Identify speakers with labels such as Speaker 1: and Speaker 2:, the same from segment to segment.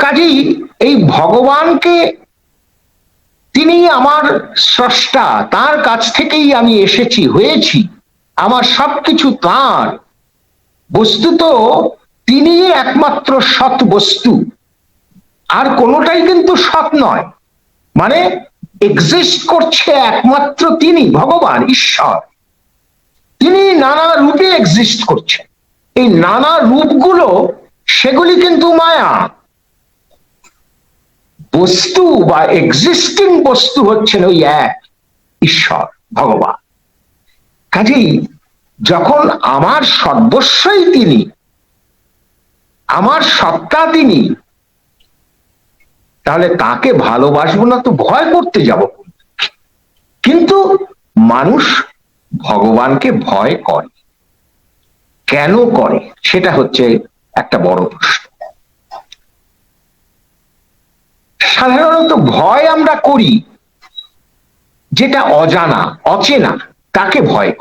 Speaker 1: কাজেই এই ভগবানকে তিনি আমার স্রষ্টা, তার কাছ থেকেই আমি এসেছি, হয়েছি, আমার সবকিছু তার। বস্তুত তিনি একমাত্র সৎ বস্তু। আর কোনোটাই কিন্তু সৎ নয়। মানে এক্সিস্ট করছে একমাত্র তিনি, ভগবান, ঈশ্বর। তিনি নানা রূপে এক্সিস্ট করছেন এই নানা রূপগুলো, সেগুলি কিন্তু মায়া। বস্তু বা এক্সিস্টিং বস্তু হচ্ছেন ওই এক, ঈশ্বর, ভগবান। কাজেই যখন আমার সর্বস্বই তিনি, আমার সত্তা তিনি, তাহলে তাকে ভালোবাসবো না তো ভয় করতে যাব কিন্তু মানুষ ভগবানকে ভয় করে। কেন করে? সেটা হচ্ছে একটা বড় প্রশ্ন। সাধারণত ভয় আমরা করি যেটা অজানা, অচেনা তাকে ভয়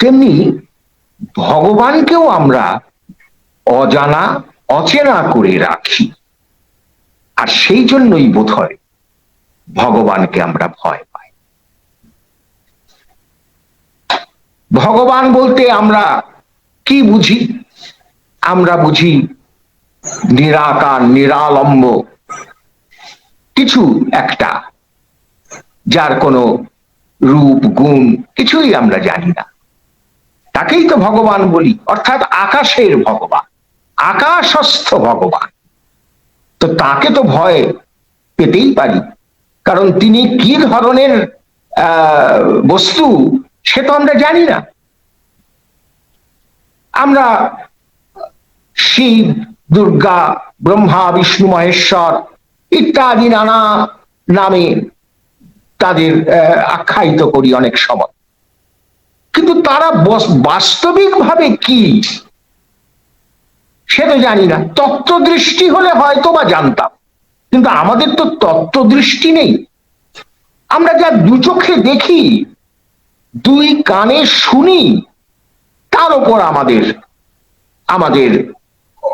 Speaker 1: তেমনি ভগবানকেও আমরা অজানা, অচেনা করে রাখি। আর সেই জন্যই বোধ হয় ভগবানকে আমরা ভয় পাই। ভগবান বলতে আমরা কি বুঝি? আমরা বুঝি নিরাকার, নিরালম্ব। কিছু একটা, যার কোনো রূপ, গুণ কিছুই আমরা জানি না। তাকেই তো ভগবান বলি, অর্থাৎ আকাশের ভগবান, আকাশস্থ ভগবান। তো তাকে তো ভয় পেতেই পারি, কারণ তিনি কি ধরনের বস্তু সে তো আমরা জানি না। আমরা শিব দুর্গা, ব্রহ্মা, বিষ্ণু, মহেশ্বর ইত্যাদি নানা নামে তাদের আখ্যায়িত করি অনেক সময়। কিন্তু তারা বাস্তবিকভাবে কি? সে তো জানি না। তত্ত্ব দৃষ্টি হলে হয়তো বা জানতাম। কিন্তু আমাদের তো তত্ত্ব দৃষ্টি নেই। আমরা যা দু চোখে দেখি, দুই কানে শুনি, তার উপর আমাদের আমাদের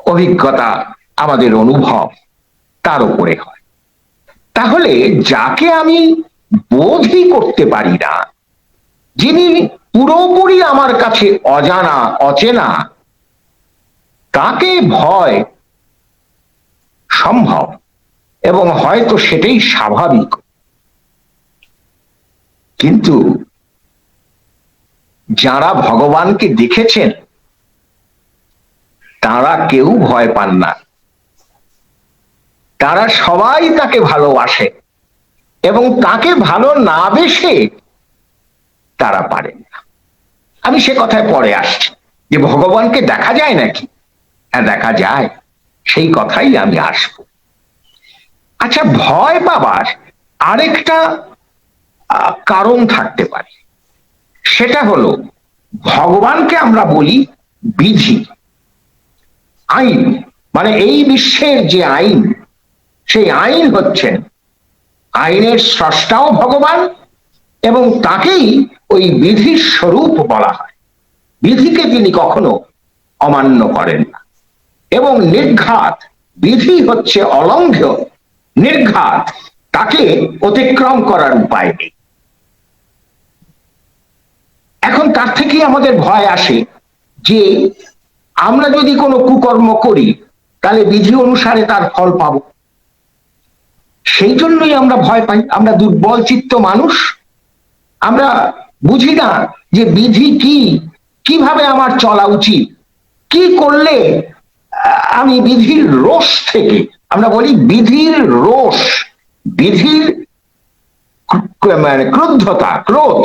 Speaker 1: অভিজ্ঞতা আমাদের অনুভব তার উপরে হয়। তাহলে যাকে আমি বোধই করতে পারি না, যিনি পুরোপুরি আমার কাছে অজানা, অচেনা, তাকে ভয় সম্ভব এবং হয়তো সেটাই স্বাভাবিক। কিন্তু যারা ভগবানকে দেখেছেন তারা কেউ ভয় পান না। তারা সবাই তাকে ভালোবাসে এবং তাকে ভালো না বেসে তারা পারেন না। আমি সে কথায় পরে আসছি যে ভগবানকে দেখা যায় নাকি? হ্যাঁ দেখা যায়। সেই কথাই আমি আসব। আচ্ছা ভয় পাবার আরেকটা কারণ থাকতে পারে। সেটা হলো, ভগবানকে আমরা বলি বিধি। আইন। মানে এই বিশ্বের যে আইন, সেই আইন হচ্ছেন আইনের স্রষ্টাও ভগবান এবং তাকেই ওই বিধির স্বরূপ বলা হয়। বিধিকে তিনি কখনো অমান্য করেন না। এবং নির্ঘাত, বিধি হচ্ছে অলঙ্ঘ্য, নির্ঘাত, তাকে অতিক্রম করার উপায় নেই। এখন তার থেকেই আমাদের ভয় আসে যে আমরা যদি কোনো কুকর্ম করি, তাহলে বিধি অনুসারে তার ফল পাব। সেই জন্যই আমরা ভয় পাই। আমরা দুর্বল চিত্ত মানুষ। আমরা বুঝি না যে বিধি কি, কীভাবে আমার চলা উচিত, কি করলে আমি বিধির রোষ থেকে, আমরা বলি বিধির রোষ, বিধির মানে ক্রুদ্ধতা, ক্রোধ,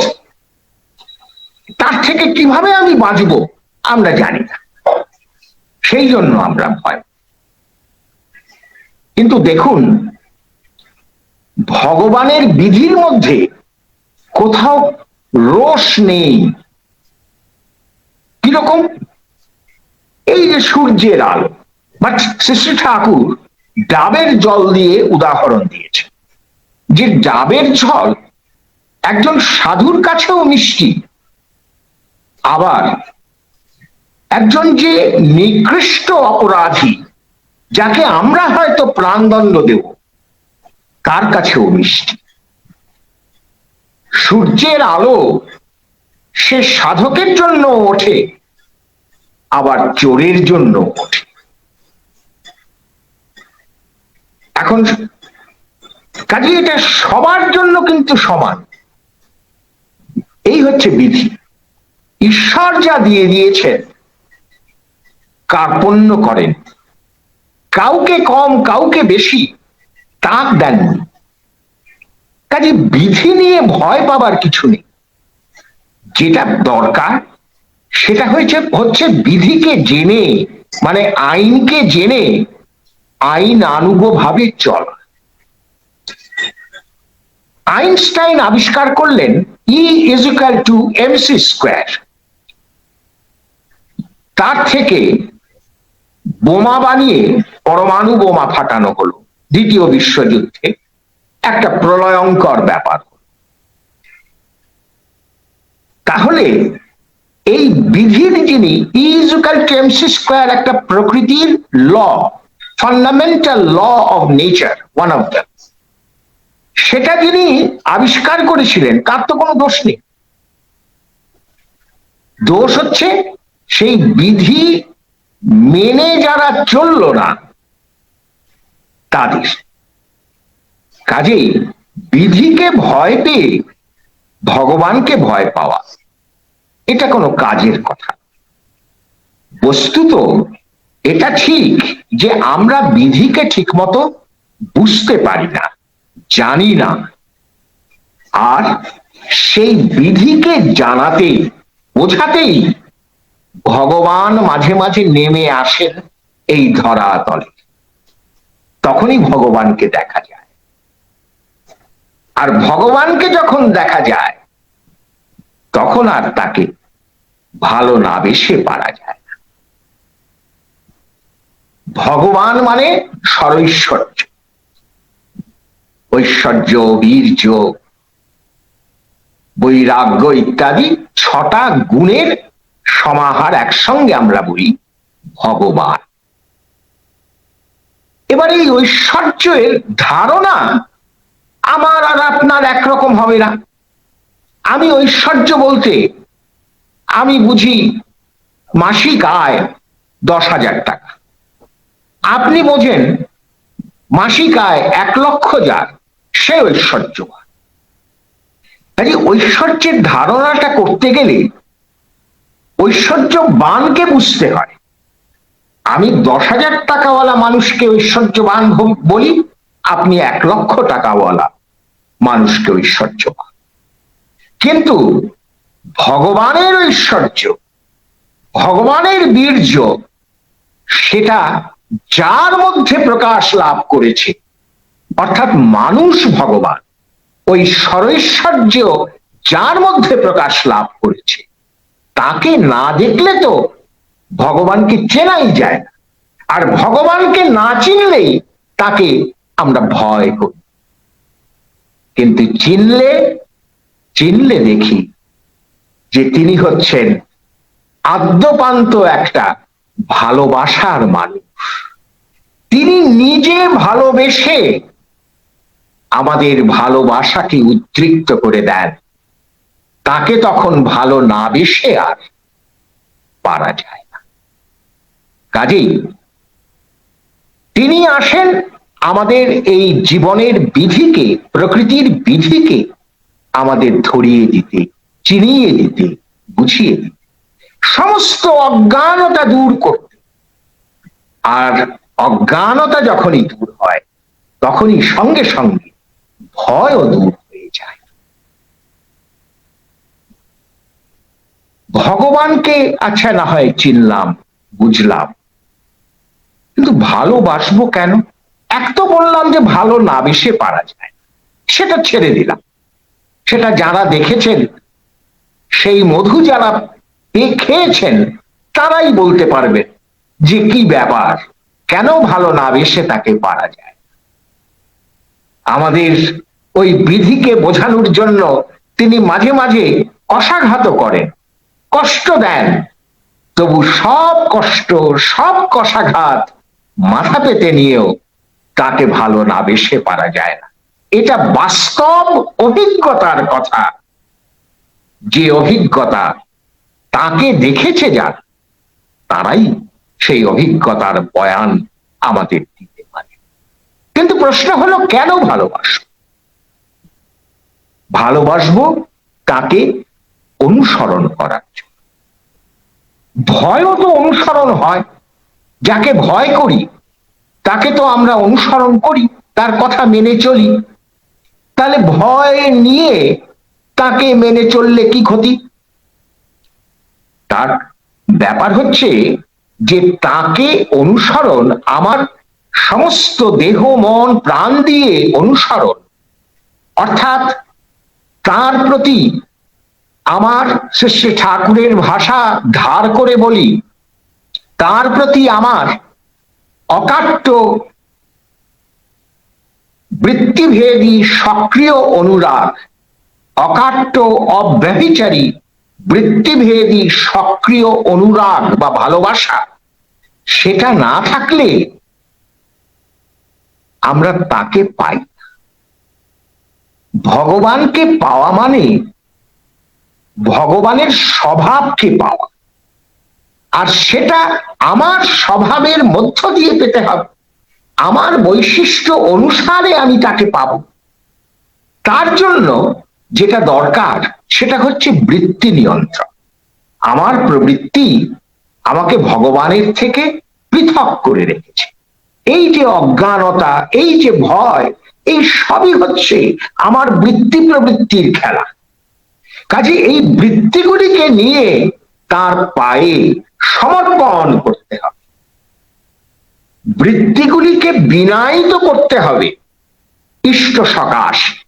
Speaker 1: তার থেকে কীভাবে আমি বাঁচব, আমরা জানি। সেই জন্য আমরা ভয়। কিন্তু দেখুন, ভগবানের বিধির মধ্যে কোথাও রোষ নেই। কীরকম? এই যে সূর্যের আলো, বা শ্রী ঠাকুর ডাবের জল দিয়ে উদাহরণ দিয়েছে। যে ডাবের জল একজন সাধুর কাছেও মিষ্টি, আবার একজন যে নিকৃষ্ট অপরাধী, যাকে আমরা হয়তো প্রাণদণ্ড দেব, তার কাছেও মিষ্টি। সূর্যের আলো সে সাধকের জন্য ওঠে, আবার চোরের জন্য ওঠে। এখন কাজে এটা সবার জন্য কিন্তু সমান। এই হচ্ছে বিধি। ঈশ্বর যা দিয়ে দিয়েছেন কার্পণ্য করেন। কাউকে কম, কাউকে বেশি, তাক দেননি কাজে বিধি নিয়ে ভয় পাবার কিছু নেই। যেটা দরকার, সেটা হয়েছে, হচ্ছে বিধিকে জেনে মানে আইনকে জেনে, আইন ভাবে চলা। আইনস্টাইন আবিষ্কার করলেন E equal to m c square তার থেকে বোমা বানিয়ে পরমাণু বোমা ফাটানো হলো। দ্বিতীয় বিশ্বযুদ্ধে একটা প্রলয়ঙ্কর ব্যাপার তাহলে এই বিধির যিনি ইজুকাল স্কোয়ার একটা প্রকৃতির law fundamental law of nature one of the সেটা যিনি আবিষ্কার করেছিলেন তার তো কোনো দোষ নেই। দোষ হচ্ছে সেই বিধি মেনে যারা চলল না, তাদের। কাজেই বিধিকে ভয় পেয়ে ভগবানকে ভয় পাওয়া, এটা কোনো কাজের কথা। বস্তুত এটা ঠিক যে আমরা বিধিকে ঠিকমতো বুঝতে পারি না, জানি না। আর সেই বিধিকে জানাতে বোঝাতেই ভগবান মাঝে মাঝে নেমে আসেন এই ধরাতলে তখনই ভগবানকে দেখা যায়। আর ভগবানকে যখন দেখা যায়, তখন আর তাকে ভালো না বেশে পারা যায় ভগবান মানে সরৈশ্বর্য। ঐশ্বর্য, বীর্য, বৈরাগ্য ইত্যাদি ছটা গুণের সমাহার একসঙ্গে আমরা বলি, ভগবান। এবার এই ঐশ্বর্যের ধারণা আমার আর আপনার একরকম হবে না। আমি ঐশ্বর্য বলতে আমি বুঝি মাসিক আয় দশ হাজার টাকা। আপনি বোঝেন মাসিক আয় এক লক্ষ যার, সে ঐশ্বর্যবান। কাজে ঐশ্বর্যের ধারণাটা করতে গেলে ঐশ্বর্যবানকে বুঝতে হয়। আমি দশ হাজার টাকাওয়ালা মানুষকে ঐশ্বর্যবান বলি, আপনি এক লক্ষ টাকাওয়ালা মানুষকে ঐশ্বর্যবান। কিন্তু ভগবানের ঐশ্বর্য, ভগবানের বীর্য, সেটা যার মধ্যে প্রকাশ লাভ করেছে, অর্থাৎ মানুষ ভগবান, ওই সরৈশ্বর্য যার মধ্যে প্রকাশ লাভ করেছে। তাকে না দেখলে তো ভগবানকে চেনাই যায় না। আর ভগবানকে না চিনলেই তাকে আমরা ভয় করি। কিন্তু চিনলে চিনলে দেখি যে তিনি হচ্ছেন আদ্যপান্ত একটা ভালোবাসার মানুষ। তিনি নিজে ভালোবেসে আমাদের ভালোবাসাকে উদ্রিক্ত করে দেন। তাকে তখন ভালো না বেশে আর পারা যায় না। কাজেই তিনি আসেন আমাদের এই জীবনের বিধিকে, প্রকৃতির বিধিকে আমাদের ধরিয়ে দিতে, চিনিয়ে দিতে, বুঝিয়ে দিতে। সমস্ত অজ্ঞানতা দূর করতে। আর অজ্ঞানতা যখনই দূর হয়, তখনই সঙ্গে সঙ্গে ভয়ও দূর হয়ে যায়। ভগবানকে আচ্ছা না হয় চিনলাম, বুঝলাম। কিন্তু ভালোবাসবো কেন? এক তো বললাম যে ভালো না বেশে পারা যায়, সেটা ছেড়ে দিলাম। সেটা যারা দেখেছেন, সেই মধু যারা খেয়েছেন, তারাই বলতে পারবেন যে কি ব্যাপার, কেন ভালো না বেশে তাকে পারা যায়। আমাদের ওই বিধিকে বোঝানোর জন্য তিনি মাঝে মাঝে অসাঘাত করেন। কষ্ট দেন। তবু সব কষ্ট, সব কষাঘাত মাথা পেতে নিয়েও তাকে ভালো না বেসে পারা যায় না। এটা বাস্তব অভিজ্ঞতার কথা। যে অভিজ্ঞতা তাকে দেখেছে যার, তারাই সেই অভিজ্ঞতার বয়ান আমাদের দিতে পারে। কিন্তু প্রশ্ন হলো, কেন ভালোবাসব? ভালোবাসবো তাকে অনুসরণ জন্য ভয়ও তো অনুসরণ হয়। যাকে ভয় করি, তাকে তো আমরা অনুসরণ করি, তার কথা মেনে চলি। তাহলে ভয় নিয়ে তাকে মেনে চললে কি ক্ষতি? তার ব্যাপার হচ্ছে যে তাকে অনুসরণ আমার সমস্ত দেহ, মন, প্রাণ দিয়ে অনুসরণ। অর্থাৎ তার প্রতি আমার শ্রী ঠাকুরের ভাষা ধার করে বলি, তার প্রতি আমার অকাট্য বৃত্তিভেদী সক্রিয় অনুরাগ, অকাট্য অব্যভিচারী বৃত্তিভেদী সক্রিয় অনুরাগ বা ভালোবাসা, সেটা না থাকলে আমরা তাকে পাই ভগবানকে পাওয়া মানে ভগবানের স্বভাবকে পাওয়া। আর সেটা আমার স্বভাবের মধ্য দিয়ে পেতে হবে। আমার বৈশিষ্ট্য অনুসারে আমি তাকে পাব। তার জন্য যেটা দরকার, সেটা হচ্ছে বৃত্তি নিয়ন্ত্রণ। আমার প্রবৃত্তি আমাকে ভগবানের থেকে পৃথক করে রেখেছে। এই যে অজ্ঞানতা, এই যে ভয়, এই সবই হচ্ছে আমার বৃত্তি প্রবৃত্তির খেলা। কাজে এই বৃত্তিগুলিকে নিয়ে তার পায়ে সমর্পণ করতে হবে। বৃত্তিগুলিকে বিনায়িত করতে হবে। ইষ্ট সকাশ,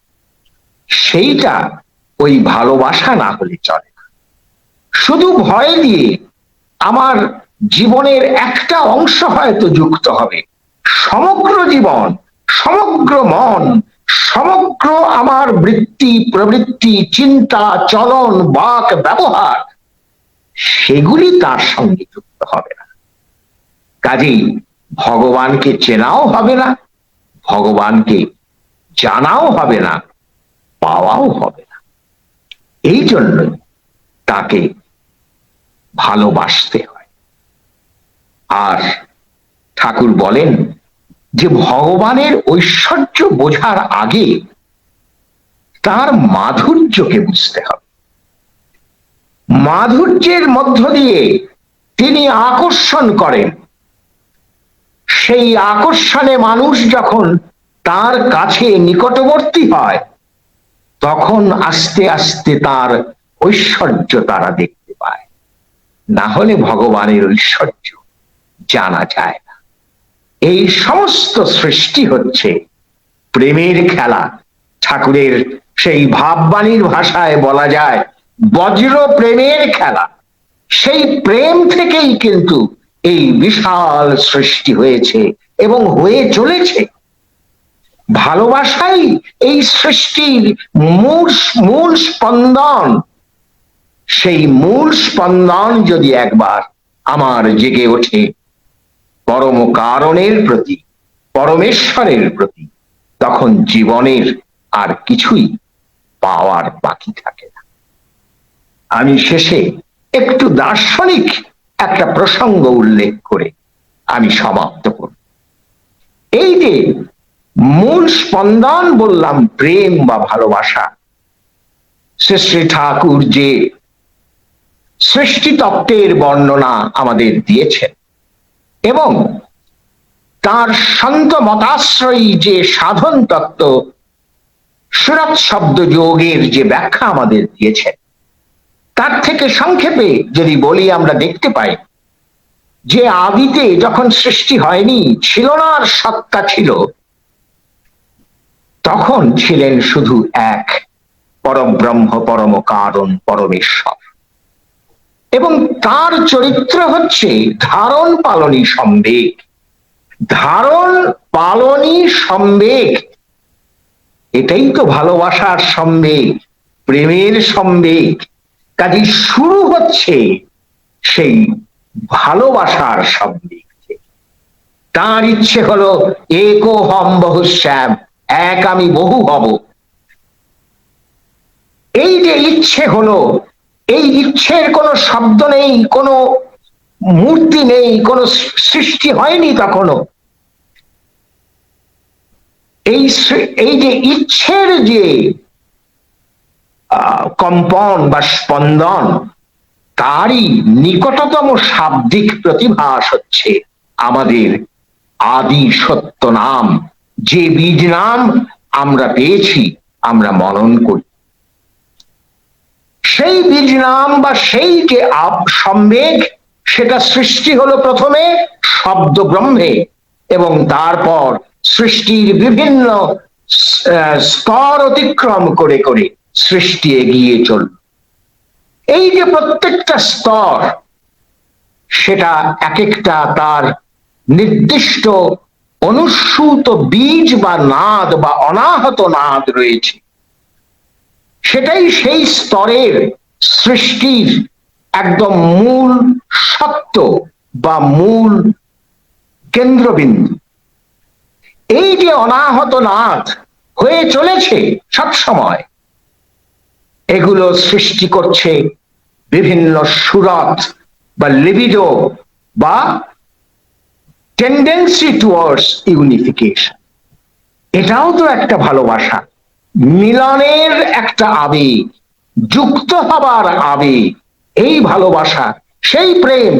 Speaker 1: সেইটা ওই ভালোবাসা না হলে চলে না। শুধু ভয় দিয়ে আমার জীবনের একটা অংশ হয়তো যুক্ত হবে। সমগ্র জীবন, সমগ্র মন, সমগ্র আমার বৃত্তি প্রবৃত্তি, চিন্তা, চলন, বাক, ব্যবহার, সেগুলি তার সঙ্গে যুক্ত হবে না। কাজেই ভগবানকে চেনাও হবে না, ভগবানকে জানাও হবে না, পাওয়াও হবে না। এই জন্যই তাকে ভালোবাসতে হয়। আর ঠাকুর বলেন যে, ভগবানের ঐশ্বর্য বোঝার আগে তার মাধুর্যকে বুঝতে হবে। মাধুর্যের মধ্য দিয়ে তিনি আকর্ষণ করেন। সেই আকর্ষণে মানুষ যখন তার কাছে নিকটবর্তী হয়, তখন আস্তে আস্তে তার ঐশ্বর্য তারা দেখতে পায়। না হলে ভগবানের ঐশ্বর্য জানা যায় না। এই সমস্ত সৃষ্টি হচ্ছে প্রেমের খেলা ঠাকুরের সেই ভাববাণীর ভাষায় বলা যায় বজ্র প্রেমের খেলা। সেই প্রেম থেকেই কিন্তু এই বিশাল সৃষ্টি হয়েছে এবং হয়ে চলেছে। ভালোবাসাই এই সৃষ্টির মূল মূল স্পন্দন। সেই মূল স্পন্দন যদি একবার আমার জেগে ওঠে, পরম কারণের প্রতি, পরমেশ্বরের প্রতি, তখন জীবনের আর কিছুই পাওয়ার বাকি থাকে না। আমি শেষে একটু দার্শনিক একটা প্রসঙ্গ উল্লেখ করে আমি সমাপ্ত করব। এই যে মূল স্পন্দন বললাম, প্রেম বা ভালোবাসা শ্রী শ্রী ঠাকুর যে সৃষ্টি তত্ত্বের বর্ণনা আমাদের দিয়েছেন এবং তার সন্ত মতাশ্রয়ী যে সাধন তত্ত্ব সুরত শব্দ যোগের যে ব্যাখ্যা আমাদের দিয়েছেন তার থেকে সংক্ষেপে যদি বলি আমরা দেখতে পাই, যে আদিতে যখন সৃষ্টি হয়নি, ছিল না আর সত্তা ছিল, তখন ছিলেন শুধু এক পরব্রহ্ম পরম কারণ, পরমেশ্বর। এবং তার চরিত্র হচ্ছে ধারণ পালনী সম্বেগ। ধারণ পালনী সম্বেগ এটাই তো ভালোবাসার সম্বেগ, প্রেমের সম্বেগ। কাজে শুরু হচ্ছে সেই ভালোবাসার থেকে তার ইচ্ছে হলো একো হম বহু বহুশ্যাম, এক আমি বহু হব। এই যে ইচ্ছে হলো, এই ইচ্ছের কোনো শব্দ নেই, কোনো মূর্তি নেই, কোনো সৃষ্টি হয়নি কখনো এই এই যে ইচ্ছের যে কম্পন বা স্পন্দন, তারই নিকটতম শাব্দিক প্রতিভাস হচ্ছে আমাদের আদি সত্য নাম। যে বীজ নাম আমরা পেয়েছি, আমরা মনন করি। সেই বীজ নাম বা সেই যে সম্বেগ, সেটা সৃষ্টি হলো প্রথমে শব্দ ব্রহ্মে এবং তারপর সৃষ্টির বিভিন্ন স্তর অতিক্রম করে করে সৃষ্টি এগিয়ে চল। এই যে প্রত্যেকটা স্তর, সেটা এক একটা তার নির্দিষ্ট অনুসূত বীজ বা নাদ বা অনাহত নাদ রয়েছে। সেটাই সেই স্তরের সৃষ্টির একদম মূল সত্য বা মূল কেন্দ্রবিন্দু। এই যে অনাহত নাদ হয়ে চলেছে সব সময়, এগুলো সৃষ্টি করছে বিভিন্ন সুরত বা লিবিডো বা টেন্ডেন্সি টুয়ার্ডস ইউনিফিকেশন এটাও তো একটা ভালোবাসা। মিলনের একটা আবেগ, যুক্ত হবার আবেগ, এই ভালোবাসা, সেই প্রেম,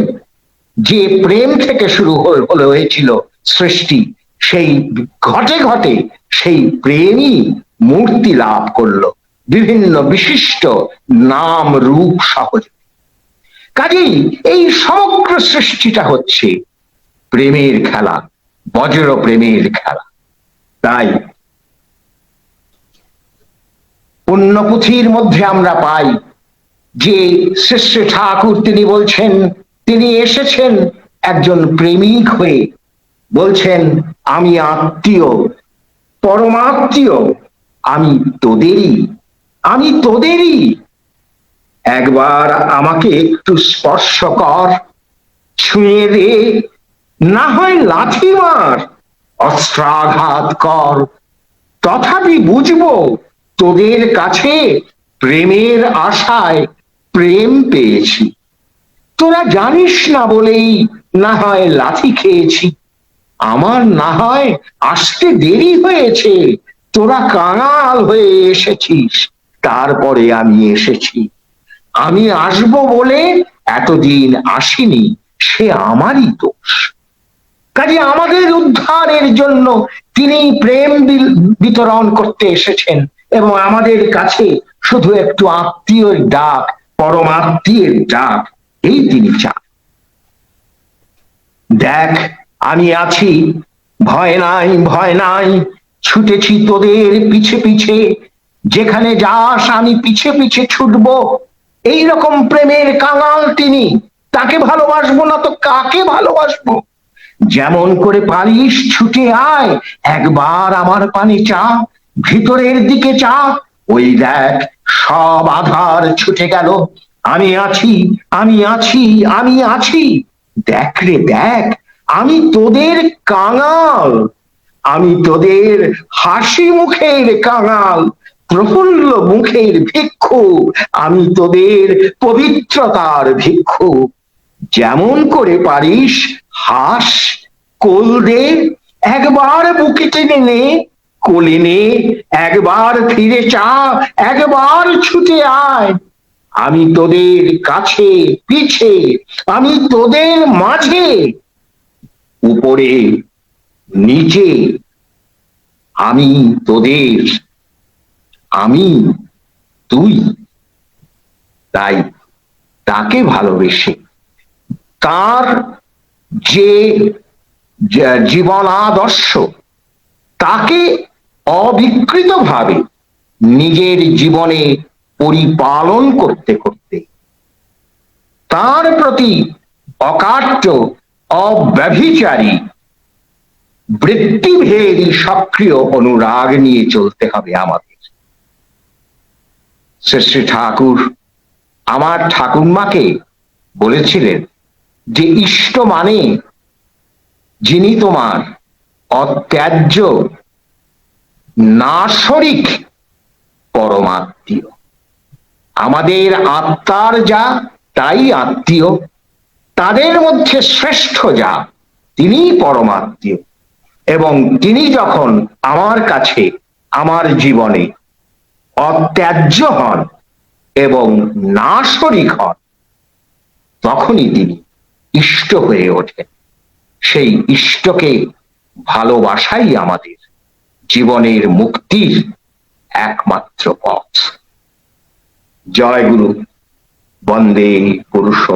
Speaker 1: যে প্রেম থেকে শুরু হয়েছিল সৃষ্টি। সেই ঘটে ঘটে সেই প্রেমই মূর্তি লাভ করল। বিভিন্ন বিশিষ্ট নাম রূপ সহজ। কাজেই এই সমগ্র সৃষ্টিটা হচ্ছে প্রেমের খেলা, বজ্র প্রেমের খেলা। তাই পুণ্যপুথির মধ্যে আমরা পাই যে শ্রেষ্ঠ ঠাকুর তিনি বলছেন, তিনি এসেছেন একজন প্রেমিক হয়ে বলছেন, আমি আত্মীয় পরমাত্মীয় আমি তোদেরই আমি তোদেরই। একবার আমাকে একটু স্পর্শ কর, ছুঁয়ে দে, না হয় লাথি মার, অস্ত্রাঘাত কর। তথাপি বুঝব তোদের কাছে প্রেমের আশায় প্রেম পেয়েছি। তোরা জানিস না বলেই না হয় লাথি খেয়েছি। আমার না হয় আসতে দেরি হয়েছে। তোরা কাঙাল হয়ে এসেছিস। তারপরে আমি এসেছি। আমি আসব বলে এতদিন আসিনি। সে আমারই দোষ। কাজে আমাদের উদ্ধারের জন্য তিনি প্রেম বিতরণ করতে এসেছেন এবং আমাদের কাছে শুধু একটু আত্মীয় ডাক, পরমাত্মীয়ের ডাক, এই তিনি চান। দেখ আমি আছি। ভয় নাই ভয় নাই। ছুটেছি তোদের পিছে পিছে। যেখানে যাস, আমি পিছে পিছে ছুটব। এই রকম প্রেমের কাঙাল তিনি। তাকে ভালোবাসবো না তো কাকে ভালোবাসবো? যেমন করে পারিস ছুটে আয়। একবার আমার পানি চা। ভিতরের দিকে চা। ওই দেখ, সব আধার ছুটে গেল। আমি আছি আমি আছি আমি আছি। দেখ রে, দেখ। আমি তোদের কাঙাল, আমি তোদের হাসি মুখের কাঙাল, প্রফুল্ল মুখের ভিক্ষু আমি তোদের পবিত্রতার ভিক্ষু যেমন করে পারিস হাস, কোল দে, একবার বুকে টেনে নে, কোলে নে, একবার ফিরে চা, একবার ছুটে আয়। আমি তোদের কাছে, পিছে, আমি তোদের মাঝে উপরে, নিচে, আমি তোদের, আমি তুই। তাই তাকে ভালোবেসে তার যে জীবন আদর্শ, তাকে অবিকৃতভাবে নিজের জীবনে পরিপালন করতে করতে তার প্রতি অকাট্য অব্যভিচারী। বৃত্তিভেদী সক্রিয় অনুরাগ নিয়ে চলতে হবে আমাদের। শ্রী শ্রী ঠাকুর আমার ঠাকুরমাকে বলেছিলেন যে ইষ্ট মানে যিনি তোমার অত্যাজ্য নাশরিক, পরমাত্মীয়। আমাদের আত্মার যা, তাই আত্মীয়। তাদের মধ্যে শ্রেষ্ঠ যা তিনি পরমাত্মীয়। এবং তিনি যখন আমার কাছে, আমার জীবনে অত্যাজ্য হন এবং নাশরিক হন, তখনই তিনি ইষ্ট হয়ে ওঠেন। সেই ইষ্টকে ভালোবাসাই আমাদের জীবনের মুক্তির একমাত্র পথ। জয় গুরু। বন্দে পুরুষ